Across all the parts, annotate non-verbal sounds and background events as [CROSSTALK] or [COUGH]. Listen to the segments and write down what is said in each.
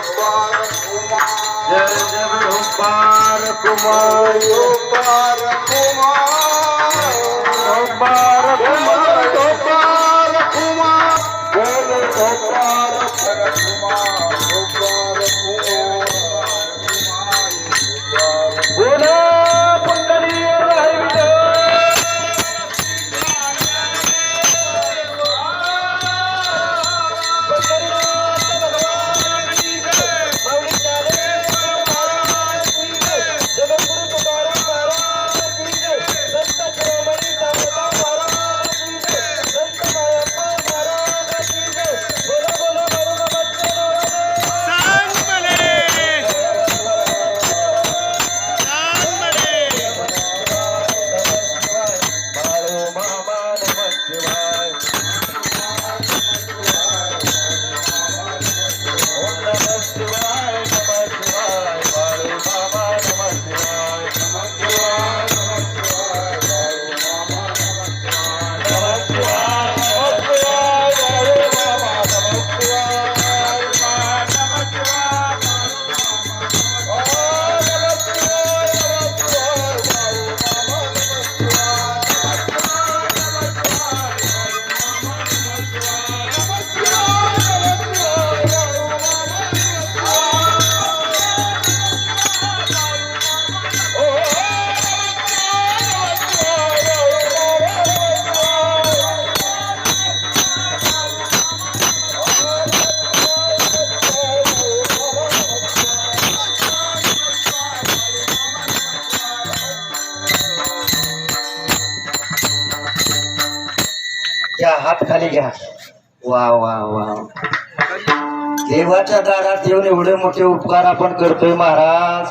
जय जय विरुपार कुमार गोपाल कुमार घ्या हात खाली घ्या. वा वा वा देवाच्या दारात येऊन एवढे मोठे उपकार आपण करतोय महाराज.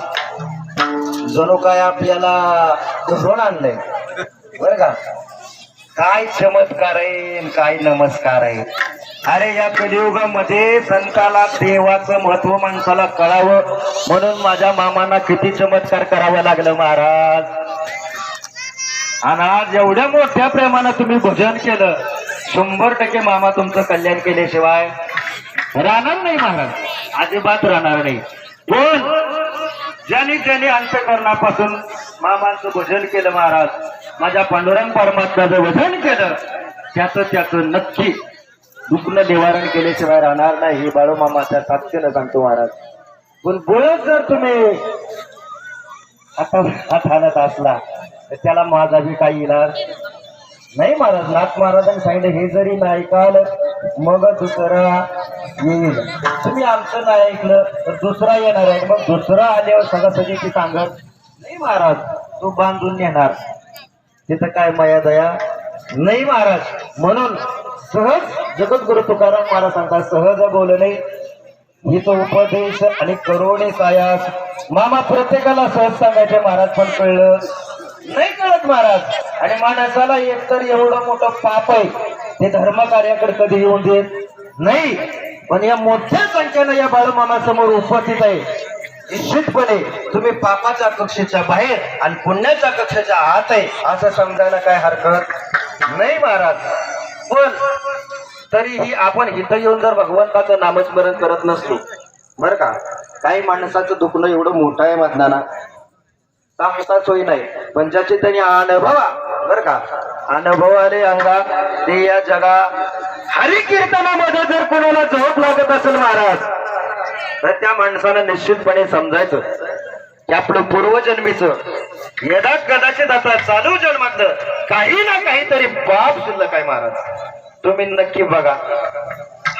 जणू काय आपल्याला धरून आणलंय. बर का? काय चमत्कार आहे काय नमस्कार आहे. अरे या कलियुगामध्ये संताला देवाचं महत्त्व माणसाला कळावं म्हणून माझ्या मामांना किती चमत्कार करावं लागलं महाराज. आणि आज एवढ्या मोठ्या प्रेमानं तुम्ही भजन केलं. शंभर टक्के मामा तुमचं कल्याण केल्याशिवाय राहणार नाही महाराज. अजिबात राहणार नाही. पण ज्यांनी ज्यांनी अंतकरणापासून मामांचं भजन केलं महाराज माझ्या पांडुरंग परमात्म्याचं भजन केलं त्याचं त्याचं नक्की दुखणं निवारण केल्याशिवाय राहणार नाही. हे बाळू मामाच्या साक्षीनं सांगतो महाराज. पण बोलत जर तुम्ही हातात हात असला तर त्याला माझा बी काही इलाज नाही महाराज नाथ महाराजांनी सांगितलं हे जरी नाही ऐकाल मग दुसरा येईल. तुम्ही आमचं नाही ऐकलं तर दुसरा येणार आहे. मग दुसरा आल्यावर सगळं सगळी ती सांगत नाही महाराज तू बांधून नेणार. तिथं काय माया दया? नाही महाराज म्हणून सहज जगद्गुरु तुकाराम महाराज सांगतात सहज बोल नाही. हिचं उपदेश आणि करोणे सायास. मामा प्रत्येकाला सहज सांगायचे महाराज पण कळलं नाही कळत महाराज. आणि माणसाला एकतर एवढं मोठं पाप आहे ते धर्म कार्याकडे कधी येऊन देत नाही. पण या मोठ्या संख्येनं या बाळमामासमोर उपस्थित आहे. निश्चितपणे तुम्ही पापाच्या कक्षेच्या बाहेर आणि पुण्याच्या कक्षेच्या आत आहे असं समजायला काय हरकत नाही महाराज. पण तरीही आपण इथं येऊन जर भगवंताचं नामस्मरण करत नसलो बर का? काही माणसाचं दुखणं एवढं मोठं आहे मधनाना सांगता सोयी नाही. पण ज्याचे त्यांनी अनुभवा बर का? अनुभव आले अंगा ते या जगा हरी कीर्तनामध्ये जर कोणाला झोप लागत असेल महाराज तर त्या माणसानं निश्चितपणे समजायचं की आपलं पूर्वजन्मीच यदा कदाचित आता चालू जन्मातलं काही ना काहीतरी बाप शिल्लक आहे महाराज? तुम्ही नक्की बघा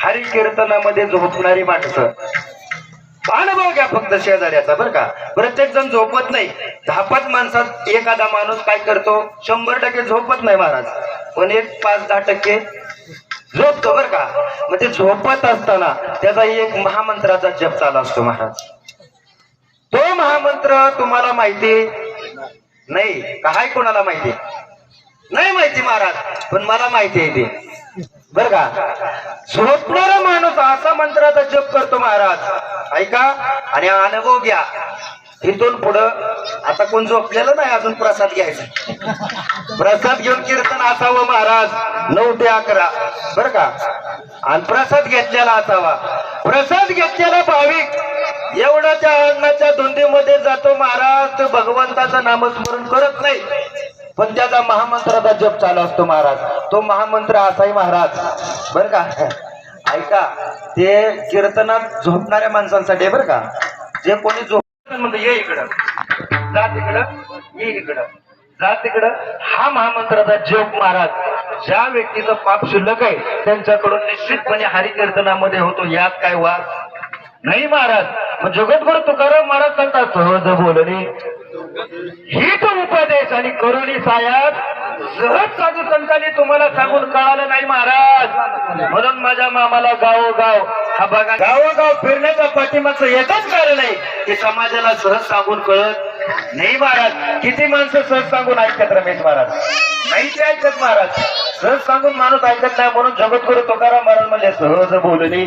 हरिकीर्तनामध्ये झोपणारी माणसं अनुभव घ्या फक्त शेजाऱ्याचा बरं का? प्रत्येक जण झोपत नाही. दहा पाच माणसात एखादा माणूस काय करतो? शंभर टक्के झोपत नाही महाराज. पण एक पाच दहा टक्के झोपतो बरं का? म्हणजे झोपत असताना त्याचा एक महामंत्राचा जप चालू असतो महाराज. तो महामंत्र तुम्हाला माहिती? नाही. काय कोणाला माहिती? नाही माहिती महाराज. पण मला माहिती आहे ते. बर का? झोपणारा माणूस असा मंत्राचा जप करतो महाराज. ऐका? आणि अनुभव घ्या. इथून पुढं आता कोण झोपलेलं नाही अजून प्रसाद घ्यायचा. प्रसाद घेऊन कीर्तन असावं महाराज. नऊ ते अकरा. बर का? आणि प्रसाद घेतलेला असावा. प्रसाद घेतलेला भाविक एवढा त्या अन्नाच्या धुंदीमध्ये जातो महाराज तर भगवंताचं नामस्मरण करत नाही. पण त्याचा महामंत्राचा जप चालू असतो महाराज. तो महामंत्र असाही महाराज. बर का? [LAUGHS] ऐका ते कीर्तनात झोपणाऱ्या माणसांसाठी बर का? जे कोणी झोप ये इकडं. जा तिकडं. ये इकडं. जा तिकडं. हा महामंत्राचा जप महाराज ज्या व्यक्तीचं पाप शिल्लक आहे त्यांच्याकडून निश्चितपणे हरिकीर्तनामध्ये होतो. यात काय वाद? नाही महाराज. मग जगद्गुरु तुकाराम महाराज सांगतात सहज बोलणे हीच उपदेश आणि करुणी सायात सहज साधू संतांनी तुम्हाला सांगून कळालं नाही महाराज. म्हणून माझ्या मामाला गावोगाव हा बघा. गावोगाव फिरण्याचा पाठीमागचं एकच कारण आहे की समाजाला सहज सांगून कळत नाही महाराज. किती माणसं सहज सांगून ऐकत रमेश महाराज? नाही ते ऐकत महाराज. सहज सांगून माणूस ऐकत नाही म्हणून जगत करू तुकाराम महाराज म्हणजे सहज बोलणे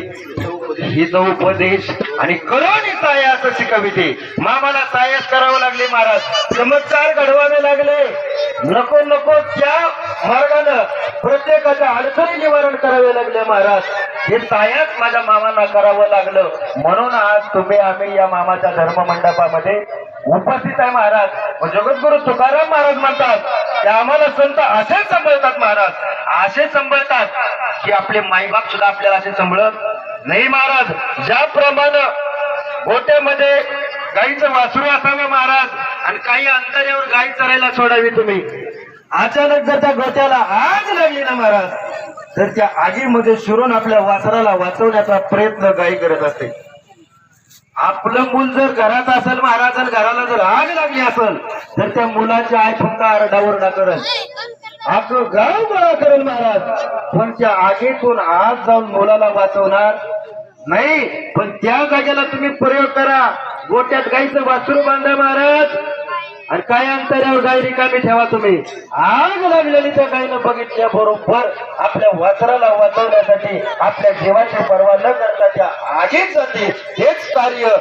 हिचा उपदेश आणि करुणी साया असं शिकविते मामाला सायास करावं लागले महाराज. चमत्कार घडवावे लागले. नको नको त्या मार्गानं प्रत्येकाच्या अडचणी निवारण करावे लागले महाराज. हे सायास माझ्या मामांना करावं लागलं. म्हणून आज तुम्ही आम्ही या मामाच्या धर्म मंडपामध्ये उपस्थित आहे महाराज. जगद्गुरु तुकाराम महाराज म्हणतात ते आम्हाला संत असे सांभाळतात महाराज. असे सांभाळतात की आपले माईबाप सुद्धा आपल्याला असे सांभाळत नाही महाराज. ज्याप्रमाणे गोट्यामध्ये गाईचं वासरू असावं महाराज. आणि काही अंतर्यावर गाई चरायला सोडावी तुम्ही. अचानक जर त्या गोट्याला आग लागली ना महाराज तर त्या आगीमध्ये शिरून आपल्या वासराला वाचवण्याचा प्रयत्न गाई करत असते. आपलं मूल जर घरात असेल महाराज घराला जर आग लागली असेल तर त्या मुलाची आई फक्त आरडाओरडा करत आपलं गाव गोळा करेल महाराज. पण त्या आगीतून आत जाऊन मुलाला वाचवणार नाही पण त्या जागेला तुम्ही प्रयोग करा. गोट्यात गाईचं वासरू बांधा महाराज. आणि काय अंतर्यावर गाय रिकामी ठेवा तुम्ही. आग लागलेली त्या गायीनं बघितल्या बरोबर आपल्या वासराला वाचवण्यासाठी आपल्या जीवाची पर्वा न करता त्या आगीत जाते हेच कार्य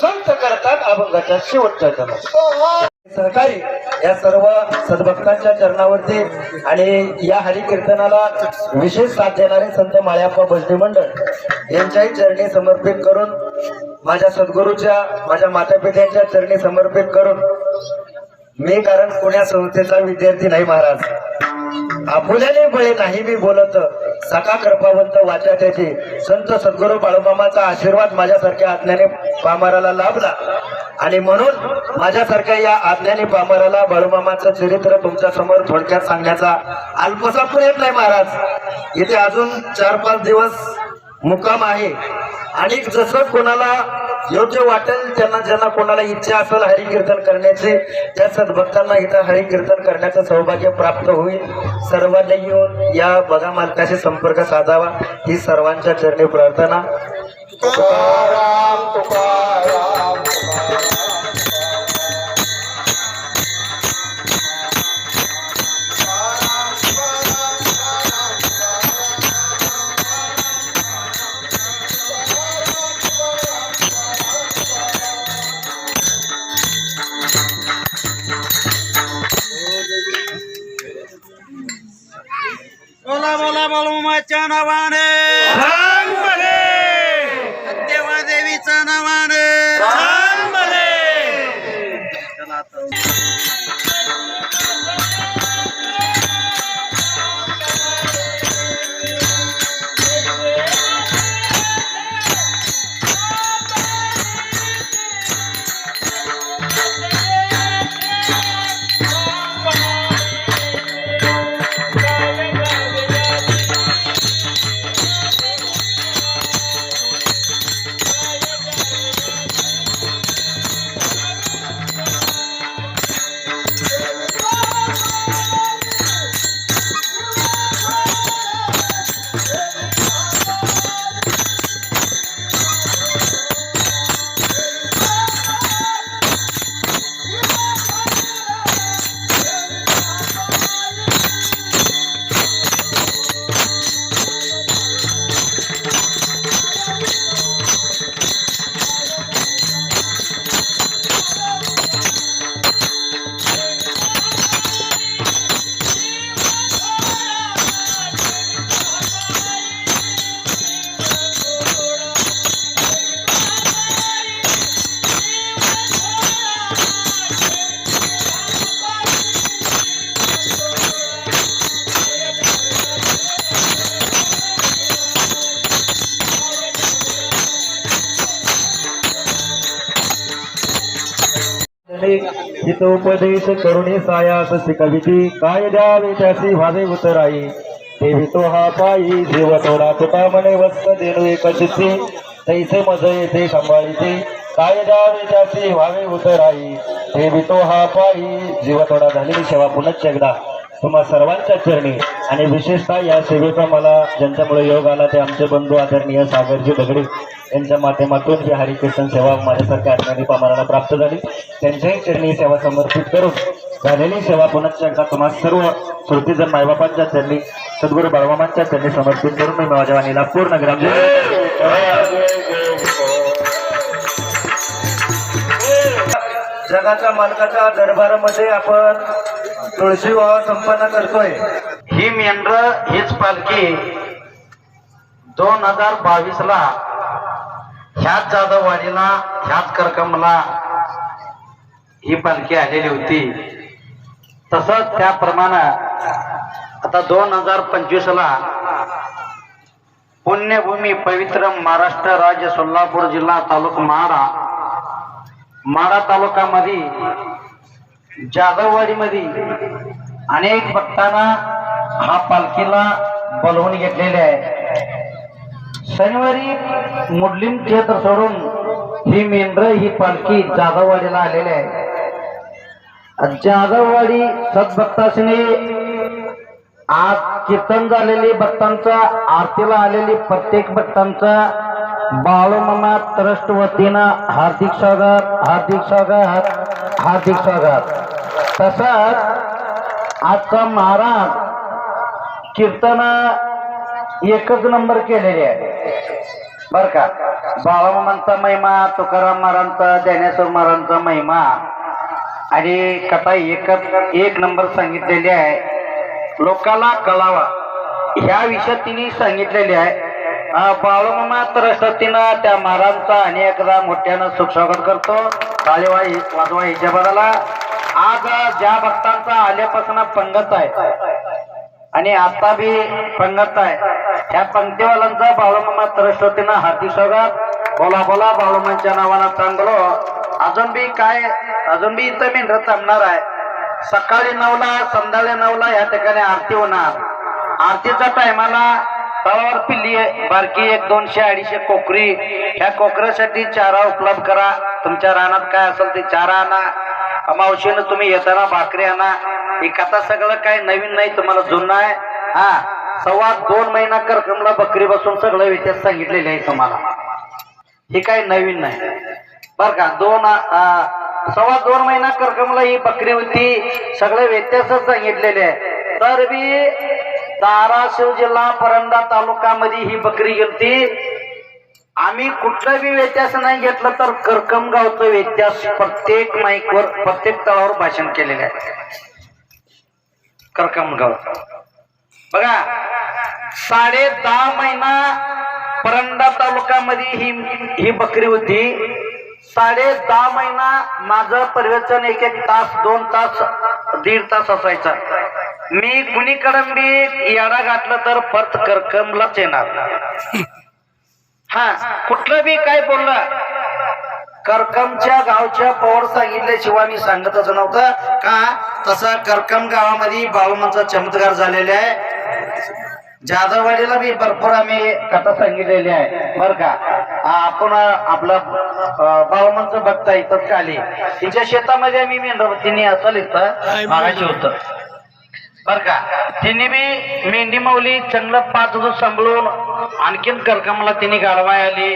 संत करतात अभंगाच्या शेवटच्या जन्मात सहकारी या सर्व सद्भक्तांच्या चरणावरती आणि या हरिकीर्तनाला विशेष साथ देणारे संत माळ्याप्पा भजनी मंडळ यांच्याही चरणी समर्पित करून माझ्या सद्गुरूच्या माझ्या मातापित्यांच्या चरणी समर्पित करून मी कारण पुण्या संस्थेचा विद्यार्थी नाही महाराज. आपुल्याने बळे नाही मी बोलत. सखा कृपावंत वाचा त्याची. संत सद्गुरू बाळूमामाचा आशीर्वाद माझ्यासारख्या आज्ञाने पामाराला लाभला. आणि म्हणून माझ्यासारख्या या आज्ञाने पामाराला बाळूमामाचं चरित्र तुमच्यासमोर थोडक्यात सांगण्याचा अल्पसा प्रयत्न आहे महाराज. इथे अजून चार पाच दिवस मुक्काम आहे. आणि जसं कोणाला योग्य वाटेल त्यांना ज्यांना कोणाला इच्छा असेल हरिकीर्तन करण्याची त्या सद्भक्तांना इथं हरिकीर्तन करण्याचं सौभाग्य प्राप्त होईल. सर्वांनी येऊन या बघा मालकाशी संपर्क साधावा. ही सर्वांच्या चरणी प्रार्थना. तुकाराम तुकाराम. देवीच्या उपदेश करुणे सायास शिकविती काय द्यावे त्याची व्हावे उतराई. देवी तो हा पायी जीव थोडा तुका म्हणे वस्त देणू एक तैसे मज येते सांभाळीते काय द्यावे त्याची व्हावे उतराई. देवी तो हा पायी जीव थोडा झालेली सेवा पुनश्च एकदा. तुम्हा सर्वांच्या चरणी. आणि विशेषतः या सेवेचा मला ज्यांच्यामुळे योग आला ते आमचे बंधू आदरणीय सागरजी दगडे यांच्या माध्यमातून ही हरिकृष्ण सेवा माझ्यासारख्या आत्मनिपा पामराला प्राप्त झाली. त्यांच्याही चरणी सेवा समर्पित करून झालेली सेवा पुनश्च एकदा तुम्हा सर्व श्रुतीजन मायबापांच्या चरणी सद्गुरू बाळमामांच्या चरणी समर्पित करून मी माझ्या वाणीला पूर्ण ग्राम जगाच्या मालकाच्या दरबारामध्ये आपण तुळशी विवाह संपन्न करतोय. ही मेंढर हीच पालखी दोन हजार बावीस ला ह्याच जाधववाडीला ह्याच करकमला ही पालखी आलेली होती. तसंच त्याप्रमाणे आता दोन हजार पंचवीस ला पुण्यभूमी पवित्र महाराष्ट्र राज्य सोलापूर जिल्हा तालुका महाडा माडा तालुकामध्ये जाधववाडीमध्ये अनेक भक्तांना हा पालखीला बोलवून घेतलेले आहे. शनिवारी मुडलिम क्षेत्र सोडून ही मेंढर ही पालखी जाधववाडीला आलेली आहे. जाधववाडी सद्भक्तासने आज कीर्तन झालेली भक्तांचा आरतीला आलेली प्रत्येक भक्तांचा बाळूमामा ट्रस्ट वतीनं हार्दिक स्वागत हार्दिक स्वागत हार्दिक स्वागत. तसंच आजचा महाराज कीर्तन एकच नंबर केलेले आहे बर का? बाळामामांचा महिमा तुकाराम महाराजांचा ज्ञानेश्वर महाराजांचा महिमा आणि कथा एकच एक नंबर सांगितलेली आहे. लोकाला कळावा. ह्या विषयात तिने सांगितलेले आहे. अं, बाळूमामा सतीनं त्या महाराजांचा अनेकदा मोठ्यानं सुख स्वागत करतो. टाळेवा वाजवा हिच्या आज ज्या भक्तांचा आल्यापासून पंगत आहे आणि आता बी पंगत आहे त्या पंक्तीवाल्यांचा बाळूमामा सरस्वतीनं हार्दिक स्वागत. बोला बोला बाळूमांच्या नावानं चांगलो अजून बी काय अजून बी इथं मी थांबणार आहे. सकाळी नऊला संध्याकाळी नऊला या ठिकाणी आरती होणार. आरतीच्या टायमाला तळावर पिल्ली बारकी एक दोनशे अडीचशे कोकरी. ह्या कोकऱ्यासाठी चारा उपलब्ध करा. तुमच्या रानात काय असेल ते चारा आणा. मावशीनं तुम्ही येताना भाकरी आणा. ही कथा सगळं काय नवीन नाही तुम्हाला जुनं आहे. हा सव्वा दोन महिना करकमला बकरी बसून सगळं व्यत्यास सांगितलेले आहे तुम्हाला. हे काही नवीन नाही. बर का दोन सव्वा दोन महिना कर्कमला ही बकरी होती. सगळे व्यत्यासच सांगितलेले आहे. तर बी धाराशिव जिल्हा परंडा तालुक्यामध्ये ही बकरी गेलती. आम्ही कुठला बी व्यत्यास नाही घेतलं तर करकम गावचं व्यत्यास प्रत्येक माईकवर प्रत्येक तळावर भाषण केलेलं आहे. करकम गाव बघा साडे दहा महिना परंडा तालुक्यामध्ये ही ही बकरी होती. साडे दहा महिना माझं पर्यटन एक एक तास दोन तास दीड तास असायचा. मी कुणीकडं बी याडा घातलं तर परत करकमलाच येणार. हा कुठलं बी काय बोललं. करकमच्या गावच्या पवार सांगितल्याशिवाय मी सांगतच नव्हतं. का? तसा करकम गावामध्ये बाळूमांचा चमत्कार झालेला आहे. जाधववाडीला बी भरपूर आम्ही कथा सांगितलेली आहे. बर का? आपण आपलं बाळूमांचं भक्त इथंच खाली. तिच्या शेतामध्ये आम्ही मेंढर तिने असं इथं मागायचे होतं. बर का? तिने बी मेंढी माऊली चांगलं पाच दिवस सांभाळून आणखीन करकमला तिने गाडवाय आली.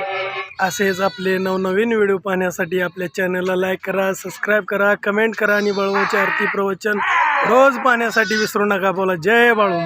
असेच आपले नवनवीन व्हिडिओ पाहण्यासाठी आपल्या चॅनलला लाईक करा सबस्क्राईब करा कमेंट करा आणि बळवंची आरती प्रवचन रोज पाहण्यासाठी विसरू नका बोला. जय बाळू.